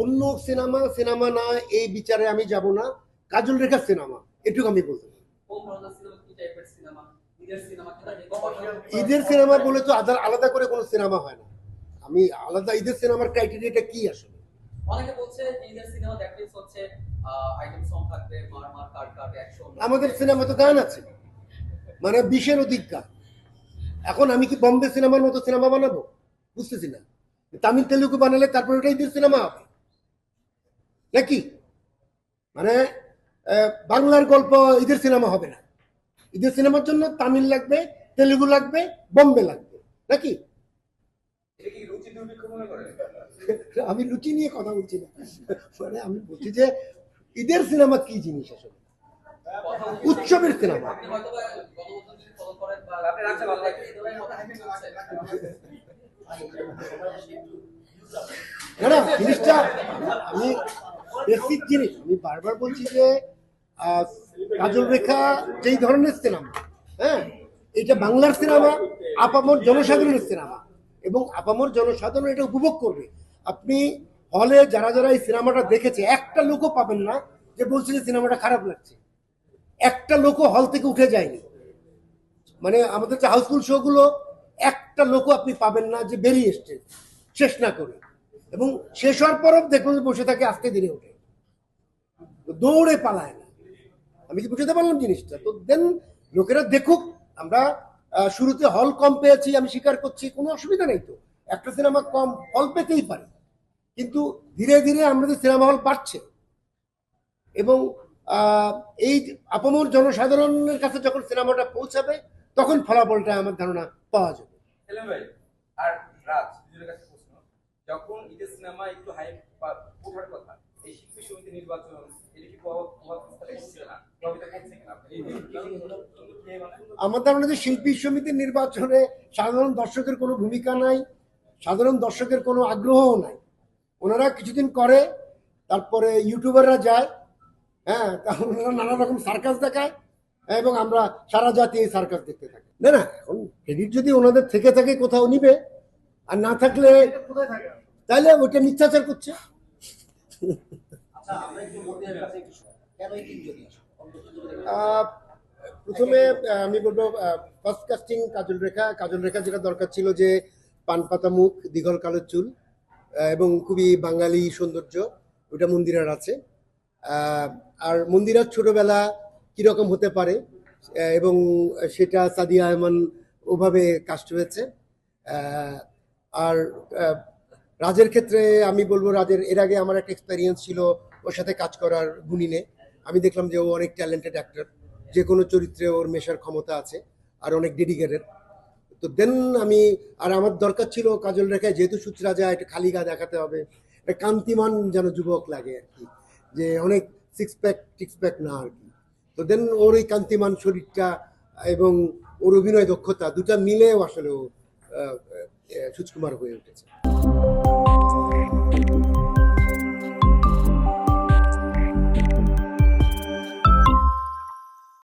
অন্য cinema cinema না এই বিচারে আমি যাব না। কাজল রেখার সিনেমা এটুকু আমি বলতে ঈদের সিনেমা বলে তো আদার আলাদা করে কোনো সিনেমা হয় না। আমি আলাদা ঈদের সিনেমার ক্রাইটেরিয়াটা কি আসলে? অনেকে বলছে ঈদের সিনেমা দেখলে হচ্ছে আইটেম সং থাকবে মার মার কাট কাট অ্যাকশন আমাদের সিনেমা তো গান আছে। মানে বিশের অধিক গান। এখন আমি কি বম্বে সিনেমার মতো সিনেমা বানাবো? বুঝতেছি না। তামিল তেলুগু বানালে তারপর ওটা ঈদের সিনেমা হবে। নাকি? মানে বাংলার গল্প ঈদের সিনেমা হবে না। ঈদের সিনেমার জন্য তামিল লাগবে তেলুগু লাগবে বম্বে লাগবে নাকি? রুচি আমি লুচি নিয়ে কথা বলছি না। মানে আমি বলছি যে ঈদের সিনেমা কি জিনিস আসলে? উৎসবের সিনেমা। না না জিনিসটা আমি বেসিক জিনিস আমি বারবার বলছি যে কাজল রেখা যেই ধরনের সিনেমা হ্যাঁ এটা বাংলার সিনেমা, আপামর জনসাধারণের সিনেমা, এবং আপামর জনসাধারণ এটা উপভোগ করবে। আপনি হলে যারা যারা এই সিনেমাটা দেখেছে, একটা লোকও পাবেন না যে বলছে যে সিনেমাটা খারাপ লাগছে। একটা লোকও হল থেকে উঠে যায়নি। মানে আমাদের যে হাউসফুল শোগুলো, একটা লোকও আপনি পাবেন না যে বেরিয়ে এসছে, শেষ না করে। এবং শেষ হওয়ার পরও দেখবেন বসে থাকে আজকে দিনে তো দৌড়ে পালায় না। আমি কি বুঝতে পারলাম জিনিসটা? তো দেন লোকেরা দেখুক, আমরা শুরুতে হল কম পেয়েছি, আমি স্বীকার করছি, কোনো অসুবিধা নেই তো। একটা সিনেমা কম, হল পেতেই পারে। কিন্তু ধীরে ধীরে আমাদের সিনেমা হল বাড়ছে। এবং এই আপামর জনসাধারণের কাছে যখন সিনেমাটা পৌঁছাবে, তখন ফলাফলটা আমার ধারণা পাওয়া যাবে। আর রাজ কাছে প্রশ্ন। যখন ঈদের সিনেমা একটু ওঠার কথা নির্বাচন আমার ধারণা যে শিল্পী সমিতির নির্বাচনে সাধারণ দর্শকের কোনো ভূমিকা নাই সাধারণ দর্শকের কোনো আগ্রহও নাই। ওনারা কিছুদিন করে তারপরে ইউটিউবাররা যায় হ্যাঁ তখন ওনারা নানা রকম সার্কাস দেখায় এবং আমরা সারা জাতি এই সার্কাস দেখতে থাকি। না না এখন ক্রেডিট যদি ওনাদের থেকে থাকে কোথাও নিবে আর না থাকলে তাহলে ওইটা মিথ্যাচার করছে। প্রথমে আমি বলব ফার্স্ট কাস্টিং কাজল রেখা। কাজল রেখা যেটা দরকার ছিল যে পান পাতা মুখ, দীঘল কালো চুল এবং খুবই বাঙালি সৌন্দর্য, ওটা মন্দিরার আছে। আর মন্দিরার ছোটবেলা কীরকম হতে পারে এবং সেটা সাদিয়া আহমান ওভাবে কাস্ট হয়েছে। আর রাজের ক্ষেত্রে আমি বলব, রাজের, এর আগে আমার একটা এক্সপেরিয়েন্স ছিল ওর সাথে কাজ করার গুণিনে আমি দেখলাম যে ও অনেক ট্যালেন্টেড অ্যাক্টর যে কোনো চরিত্রে ওর মেশার ক্ষমতা আছে আর অনেক ডেডিকেটেড তো দেন আমি, আর আমার দরকার ছিল কাজল রেখায়, যেহেতু সুচরাজা, একটা খালি গা দেখাতে হবে, একটা কান্তিমান যেন যুবক লাগে আর কি। যে অনেক সিক্স প্যাক টিক্স প্যাক না আর কি। তো দেন ওর এই কান্তিমান শরীরটা এবং ওর অভিনয় দক্ষতা দুটা মিলেও আসলে ও সুচকুমার হয়ে উঠেছে।